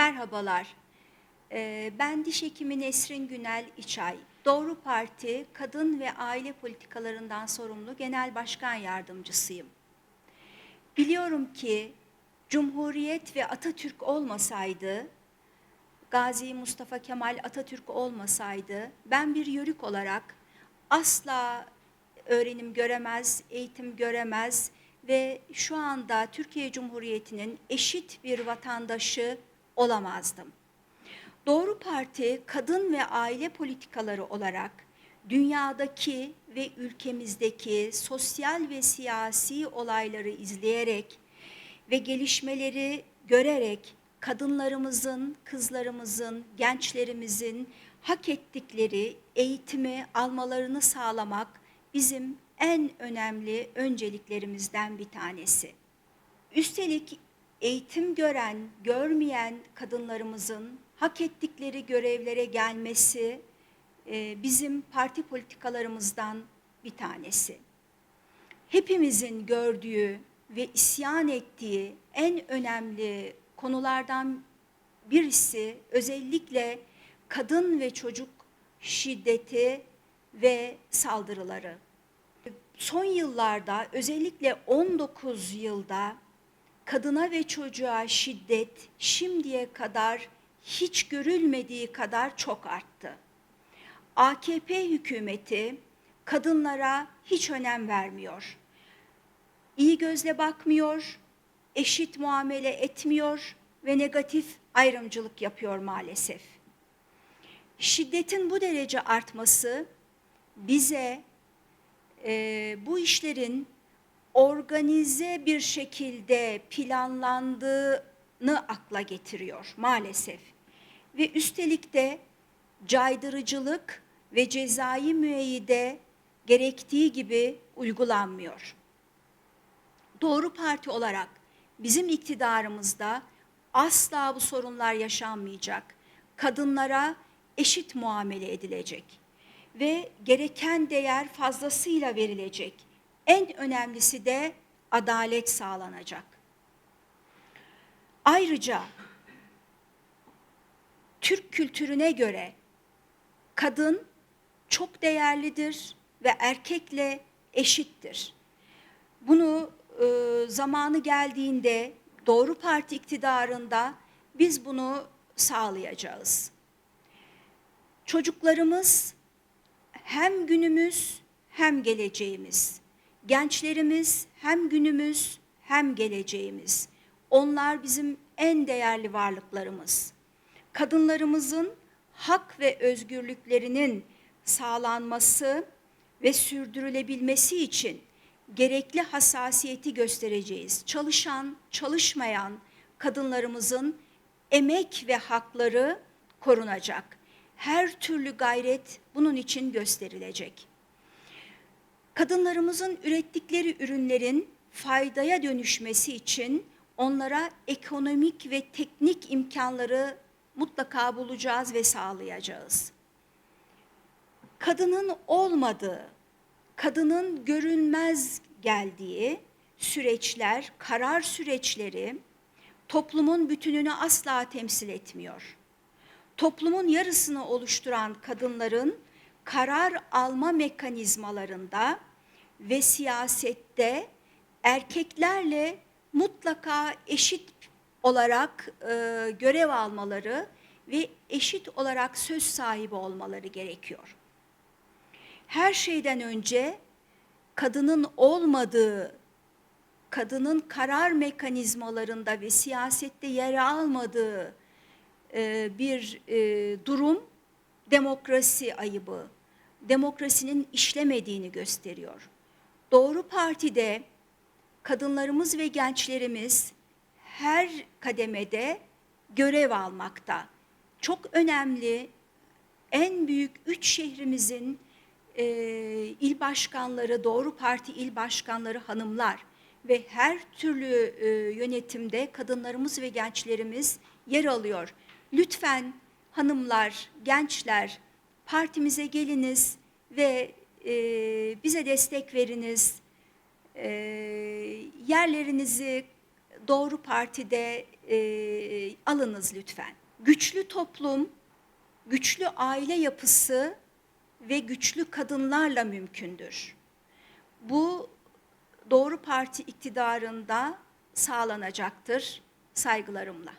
Merhabalar. Ee, Ben diş hekimi Nesrin Günel İçay. Doğru Parti Kadın ve Aile Politikalarından sorumlu Genel Başkan Yardımcısıyım. Biliyorum ki Cumhuriyet ve Atatürk olmasaydı, Gazi Mustafa Kemal Atatürk olmasaydı ben bir yörük olarak asla öğrenim göremez, eğitim göremez ve şu anda Türkiye Cumhuriyeti'nin eşit bir vatandaşı olamazdım. Doğru Parti kadın ve aile politikaları olarak dünyadaki ve ülkemizdeki sosyal ve siyasi olayları izleyerek ve gelişmeleri görerek kadınlarımızın, kızlarımızın, gençlerimizin hak ettikleri eğitimi almalarını sağlamak bizim en önemli önceliklerimizden bir tanesi. Üstelik eğitim gören, görmeyen kadınlarımızın hak ettikleri görevlere gelmesi e, bizim parti politikalarımızdan bir tanesi. Hepimizin gördüğü ve isyan ettiği en önemli konulardan birisi özellikle kadın ve çocuk şiddeti ve saldırıları. Son yıllarda özellikle 19 yılda kadına ve çocuğa şiddet şimdiye kadar hiç görülmediği kadar çok arttı. AKP hükümeti kadınlara hiç önem vermiyor. İyi gözle bakmıyor, eşit muamele etmiyor ve negatif ayrımcılık yapıyor maalesef. Şiddetin bu derece artması bize e, bu işlerin organize bir şekilde planlandığını akla getiriyor maalesef. Ve üstelik de caydırıcılık ve cezai müeyyide gerektiği gibi uygulanmıyor. Doğru Parti olarak bizim iktidarımızda asla bu sorunlar yaşanmayacak. Kadınlara eşit muamele edilecek ve gereken değer fazlasıyla verilecek. En önemlisi de adalet sağlanacak. Ayrıca Türk kültürüne göre kadın çok değerlidir ve erkekle eşittir. Bunu e, zamanı geldiğinde doğru parti iktidarında biz bunu sağlayacağız. Çocuklarımız hem günümüz hem geleceğimiz. Gençlerimiz hem günümüz hem geleceğimiz. Onlar bizim en değerli varlıklarımız. Kadınlarımızın hak ve özgürlüklerinin sağlanması ve sürdürülebilmesi için gerekli hassasiyeti göstereceğiz. Çalışan, çalışmayan kadınlarımızın emek ve hakları korunacak. Her türlü gayret bunun için gösterilecek. Kadınlarımızın ürettikleri ürünlerin faydaya dönüşmesi için onlara ekonomik ve teknik imkanları mutlaka bulacağız ve sağlayacağız. Kadının olmadığı, kadının görünmez geldiği süreçler, karar süreçleri toplumun bütününü asla temsil etmiyor. Toplumun yarısını oluşturan kadınların karar alma mekanizmalarında ve siyasette erkeklerle mutlaka eşit olarak e, görev almaları ve eşit olarak söz sahibi olmaları gerekiyor. Her şeyden önce kadının olmadığı, kadının karar mekanizmalarında ve siyasette yer almadığı e, bir e, durum demokrasi ayıbı, demokrasinin işlemediğini gösteriyor. Doğru Parti'de kadınlarımız ve gençlerimiz her kademede görev almakta. Çok önemli, en büyük üç şehrimizin e, il başkanları, Doğru Parti il başkanları hanımlar ve her türlü e, yönetimde kadınlarımız ve gençlerimiz yer alıyor. Lütfen hanımlar, gençler partimize geliniz ve e, bize destek veriniz. E, yerlerinizi Doğru Parti'de e, alınız lütfen. Güçlü toplum, güçlü aile yapısı ve güçlü kadınlarla mümkündür. Bu Doğru Parti iktidarında sağlanacaktır saygılarımla.